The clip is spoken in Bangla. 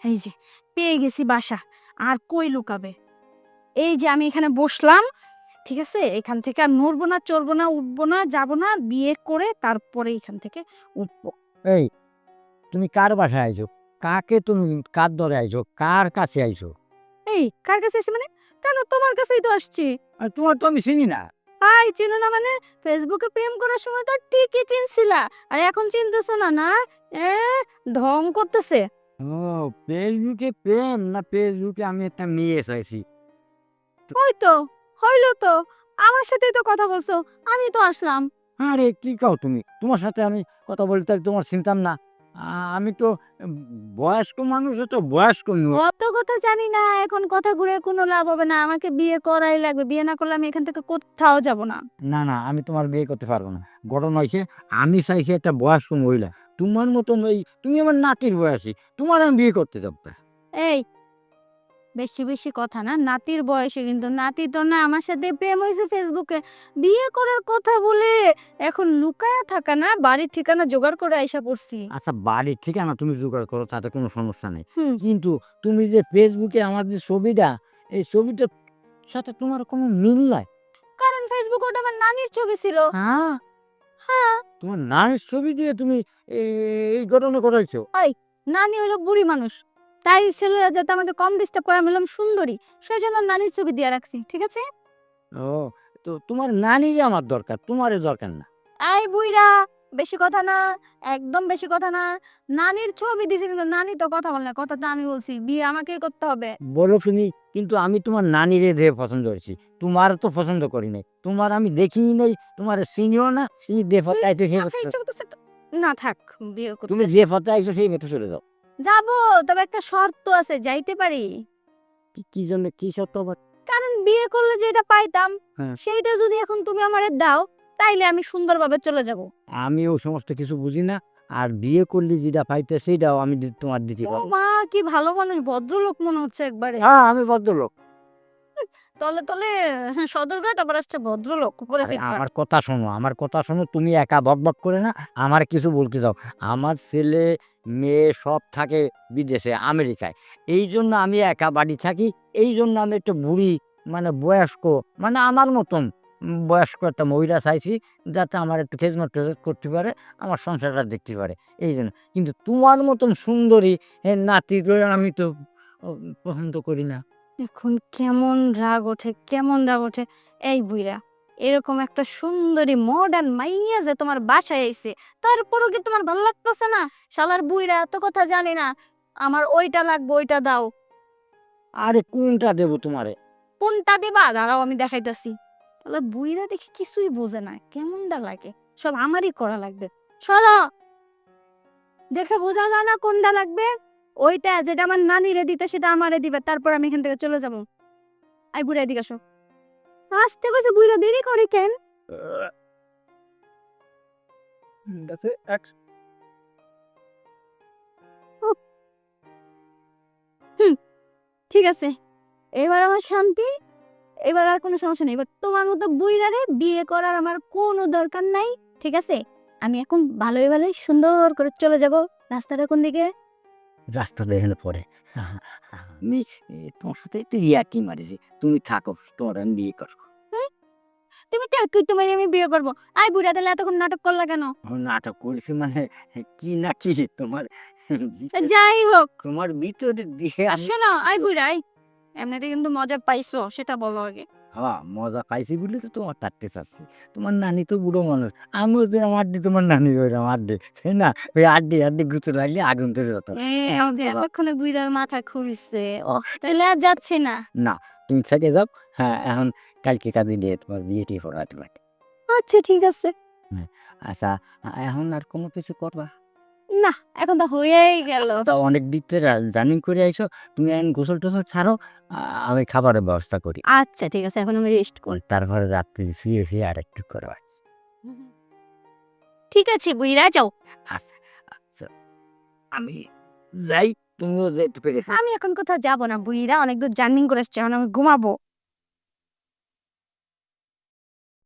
এই যে পেয়ে গেছি বাসা আর কই লুকাবে? এই যে আমি এখানে বসলাম ঠিক আছে? এখান থেকে আর নড়বো না চড়বো না উঠবো না যাব না বিয়ে করে তারপরে এখান থেকে উঠবো। এই তুমি কার বাসায় আইছো? কাকে তুমি কার দরে আইছো? কার কাছে আইছো? এই কার কাছে এসে মানে? কেন তোমার কাছেই তো আসছি? আর তোমার তো আমি চিনি না। আই চিনো না মানে? ফেসবুকে প্রেম করার সময় তো ঠিকই চিনছিলা আর এখন চিনতেছো না না? এ ঢং করতেছে। ও ফেসবুকে প্রেম না ফেসবুকে আমি একটা মেয়ে চাইছি? ওই তো হইল তো। আমার সাথেই তো কথা বলছো আমি তো আসলাম। আরে কি কাও তুমি? তোমার সাথে আমি কথা বলতে তোমার চিনতাম না। আমি তো বয়স্ক মানুষ তো বয়স্ক। অত কথা জানি না এখন কথা ঘুরে কোনো লাভ হবে না। আমাকে বিয়ে করাই লাগবে। বিয়ে না করলে আমি এখান থেকে কোথাও যাব না। না না আমি তোমার বিয়ে করতে পারব না। ঘটনা হয়েছে আমি চাইছি একটা বয়স্ক মহিলা। তোমার মতন ওই তুমি আমার নাতির বয়সী তোমার আমি বিয়ে করতে যাব। এই বেশি বেশি কথা না নাতির বয়সে কিন্তু নাতি তো না আমার সাথে প্রেম হয়েছে ফেসবুকে। বিয়ে করার কথা বলে এখন লুকায়া থাকা না বাড়ির ঠিকানা জোগাড় করে আইসা পড়ছি। আচ্ছা বাড়ির ঠিকানা তুমি জোগাড় করো তাতে কোনো সমস্যা নেই। কিন্তু তুমি যে ফেসবুকে আমার যে ছবিটা এই ছবিটার সাথে তোমার কোনো মিল নাই। কারণ ফেসবুকে ওটা আমার নানির ছবি ছিল। হ্যাঁ? হ্যাঁ। তোমার নামের ছবি দিয়ে তুমি এ- এই ঘটনা করাইছো নানি হলো বুড়ি মানুষ। তাই ছেলেরা যাতে আমাকে কম ডিস্টার্ব করে আমি হলাম সুন্দরী। সেই জন্য নানির ছবি দিয়ে রাখছি ঠিক আছে? ও তো তোমার নানিরই আমার দরকার তোমারই দরকার না। এই বুইরা বেশি কথা না একদম বেশি কথা না। নানির ছবি দিছি কিন্তু নানি তো কথা বলে না কথা তো আমি বলছি বিয়ে আমাকেই করতে হবে। বলো শুনি কিন্তু আমি তোমার নানিরে দিয়ে পছন্দ করেছি। তোমার তো পছন্দ করি নাই। তোমার আমি দেখিই নাই তোমার চিনিও না সেই যে ফতে আইছো সেই পথে- তো- না থাক বিয়ে করতে তুমি যে ফতে আইছো সেই পথে চলে যাও। যাব তবে একটা শর্ত আছে যাইতে পারি? কি- কি জন্য কি শর্ত কারণ বিয়ে করলে যেটা পাইতাম হ্যাঁ। সেইটা যদি এখন তুমি আমারে দাও তাইলে আমি সুন্দরভাবে চলে যাব। আমি ও সমস্ত কিছু বুঝি না আর বিয়ে করলে যেটা পাইতে সেটাও আমি দি- তোমার দিতে ও পারব। মা কি ভালো মানুষ ভদ্রলোক মনে হচ্ছে একবারে। হ্যাঁ আমি ভদ্রলোক। তলে তলে হ্যাঁ, সদরঘাট আবার আসছে ভদ্রলোক উপরে আরে আমার কথা শোনো আমার কথা শোনো তুমি একা বক বক করে না আমার কিছু বলতে দাও। আমার ছেলে মেয়ে সব থাকে বিদেশে আমেরিকায়। এই জন্য আমি একা বাড়ি থাকি এই জন্য আমি একটা বুড়ি মানে বয়স্ক মানে আমার মতন। বয়স্ক একটা মহিলা চাইছি যাতে আমার একটু খেজমত টেজমত করতে পারে আমার সংসারটা দেখতে পারে। এই জন্য। কিন্তু তোমার মতন সুন্দরী নাতি আমি তো পছন্দ করি না। এখন কেমন রাগ ওঠে কেমন রাগ ওঠে। এই বুইরা এরকম একটা সুন্দরী মডার্ন মাইয়া যে তোমার বাসায় আইছে তারপরও কি তোমার ভালো লাগতেছে না? শালার বুইরা এত কথা জানি না। আমার ওইটা লাগবে ওইটা দাও। আরে কোনটা দেবো তোমারে? কোনটা দিবা? দাঁড়াও আমি দেখাইতাছি। তাহলে বুইরা দেখি কিছুই বোঝে না কেমনটা লাগে? সব আমারই করা লাগবে। সরো! দেখে বোঝা যায় না কোনটা লাগবে? ওইটা যেটা আমার নানিরে দিতে সেটা আমারে দিবে তারপর আমি এখান থেকে চলে যাব। আই বুড়া এদিকে আসো। আসতে গেছে বুইরা দেরি করে কেন. ঠিক আছে। এবার আমার শান্তি। এবার আর কোনো সমস্যা নেই। এবার তোমার মতো বুইরারে বিয়ে করার আমার কোনো দরকার নাই ঠিক আছে? আমি এখন ভালোই ভালোই সুন্দর করে চলে যাব। রাস্তাটা কোন দিকে? রাস্তা দেখে পরে আমি তোমার সাথে একটু ইয়াকি মারিছি। তুমি থাকো তোমার আমি বিয়ে করব। তুমি তো একটু তোমার আমি বিয়ে করব। আই বুড়া তাহলে এতক্ষণ নাটক করলা কেন? নাটক করেছি মানে কি না কি তোমার যাই হোক। তোমার ভিতরে দিয়ে আসো না আই বুড়া আই এমনিতে কিন্তু মজা পাইছো সেটা বলো আগে। হ্যাঁ মজা পাইছি বলে তো তোমার থাকতে চাচ্ছি তোমার নানি তো বুড়ো মানুষ আমিও তো আমার আড্ডি তোমার নানি ওইরকম আড্ডি। তাই না ওই আড্ডি আড্ডি গুঁতো লাগলে আগুন ধরে যেত। এতক্ষণে বুড়ার মাথা খুঁড়িছে ও তাহলে আর যাচ্ছে না। না তুমি থেকে যাও হ্যাঁ এখন কালকে কাজে দিয়ে তোমার বিয়েটি পড়াতে পারি আচ্ছা ঠিক আছে। আচ্ছা এখন আর কোনো কিছু করবা? না এখন তো হয়েই গেল। তা অনেক দিক থেকে জার্নি করে আইছো তুমি এখন গোসল টোসল ছাড়ো আ- আমি খাবারের ব্যবস্থা করি। আচ্ছা ঠিক আছে এখন আমি রেস্ট করি। তারপরে রাত্রি শুয়ে শুয়ে আর একটু করবা ঠিক আছে বুইরা যাও। আচ্ছা আচ্ছা। আমি যাই তুমিও যেতে পেরে আমি এখন কোথাও যাব না বুইরা অনেক দূর জার্নি করে এসছি এখন আমি ঘুমাবো।